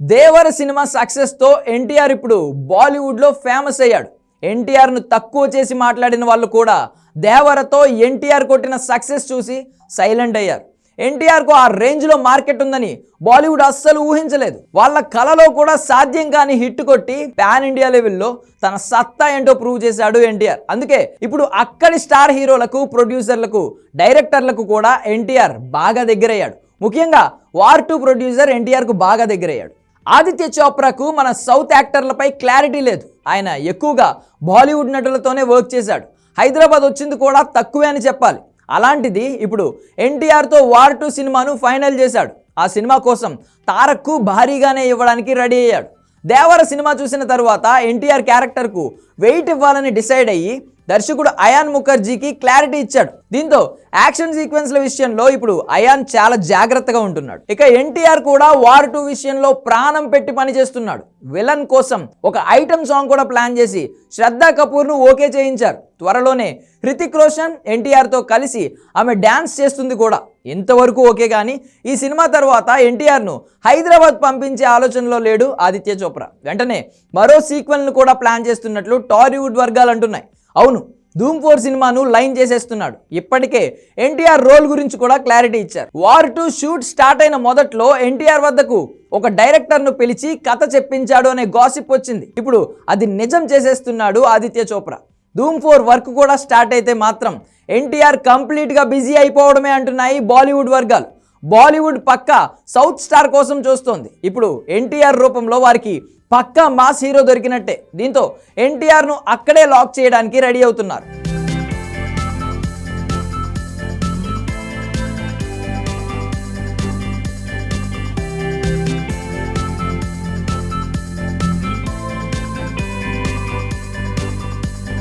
దేవర cinema సక్సెస్తో NTR ఇప్పుడు బాలీవుడ్లో famous అయ్యాడు. ఎన్టీఆర్ను తక్కువ చేసి మాట్లాడిన వాళ్ళు కూడా దేవరతో ఎన్టీఆర్ కొట్టిన సక్సెస్ చూసి సైలెంట్ అయ్యారు. ఎన్టీఆర్కు ఆ రేంజ్లో మార్కెట్ ఉందని బాలీవుడ్ అస్సలు ఊహించలేదు. వాళ్ళ కళలో కూడా సాధ్యం కాని హిట్ కొట్టి పాన్ ఇండియా లెవెల్లో తన సత్తా ఏంటో ప్రూవ్ చేశాడు ఎన్టీఆర్. అందుకే ఇప్పుడు అక్కడి స్టార్ హీరోలకు ప్రొడ్యూసర్లకు డైరెక్టర్లకు కూడా ఎన్టీఆర్ బాగా దగ్గరయ్యాడు. ముఖ్యంగా వార్ టూ ప్రొడ్యూసర్ ఎన్టీఆర్కు బాగా దగ్గరయ్యాడు. ఆదిత్య చోప్రాకు మన సౌత్ యాక్టర్లపై క్లారిటీ లేదు. ఆయన ఎక్కువగా బాలీవుడ్ నటులతోనే వర్క్ చేశాడు. హైదరాబాద్ వచ్చింది కూడా తక్కువే అని చెప్పాలి. అలాంటిది ఇప్పుడు ఎన్టీఆర్తో వార్ టూ సినిమాను ఫైనల్ చేశాడు. ఆ సినిమా కోసం తారక్కు భారీగానే ఇవ్వడానికి రెడీ అయ్యాడు. దేవర సినిమా చూసిన తర్వాత ఎన్టీఆర్ క్యారెక్టర్కు వెయిట్ ఇవ్వాలని డిసైడ్ అయ్యి దర్శకుడు అయాన్ ముఖర్జీకి క్లారిటీ ఇచ్చాడు. దీంతో యాక్షన్ సీక్వెన్స్ల విషయంలో ఇప్పుడు అయాన్ చాలా జాగ్రత్తగా ఉంటున్నాడు. ఇక ఎన్టీఆర్ కూడా వార్ టూ విషయంలో ప్రాణం పెట్టి పనిచేస్తున్నాడు. విలన్ కోసం ఒక ఐటమ్ సాంగ్ కూడా ప్లాన్ చేసి శ్రద్ధా కపూర్ను ఓకే చేయించారు. త్వరలోనే హృతిక్ రోషన్ ఎన్టీఆర్తో కలిసి ఆమె డ్యాన్స్ చేస్తుంది కూడా. ఇంతవరకు ఓకే కానీ ఈ సినిమా తర్వాత ఎన్టీఆర్ను హైదరాబాద్ పంపించే ఆలోచనలో లేడు ఆదిత్య చోప్రా. వెంటనే మరో సీక్వెల్ను కూడా ప్లాన్ చేస్తున్నట్లు టాలీవుడ్ వర్గాలు అంటున్నాయి. అవును ధూమ్ ఫోర్ సినిమాను లైన్ చేసేస్తున్నాడు. ఇప్పటికే ఎన్టీఆర్ రోల్ గురించి కూడా క్లారిటీ ఇచ్చారు. వార్ టు షూట్ స్టార్ట్ అయిన మొదట్లో ఎన్టీఆర్ వద్దకు ఒక డైరెక్టర్ను పిలిచి కథ చెప్పించాడు అనే గాసిప్ వచ్చింది. ఇప్పుడు అది నిజం చేసేస్తున్నాడు ఆదిత్య చోప్రా. ధూమ్ ఫోర్ వర్క్ కూడా స్టార్ట్ అయితే మాత్రం ఎన్టీఆర్ కంప్లీట్గా బిజీ అయిపోవడమే అంటున్నాయి బాలీవుడ్ వర్గాలు. బాలీవుడ్ పక్క సౌత్ స్టార్ కోసం చూస్తోంది. ఇప్పుడు ఎన్టీఆర్ రూపంలో వారికి పక్కా మాస్ హీరో దొరికినట్టే. దీంతో ఎన్టీఆర్ను అక్కడే లాక్ చేయడానికి రెడీ అవుతున్నారు.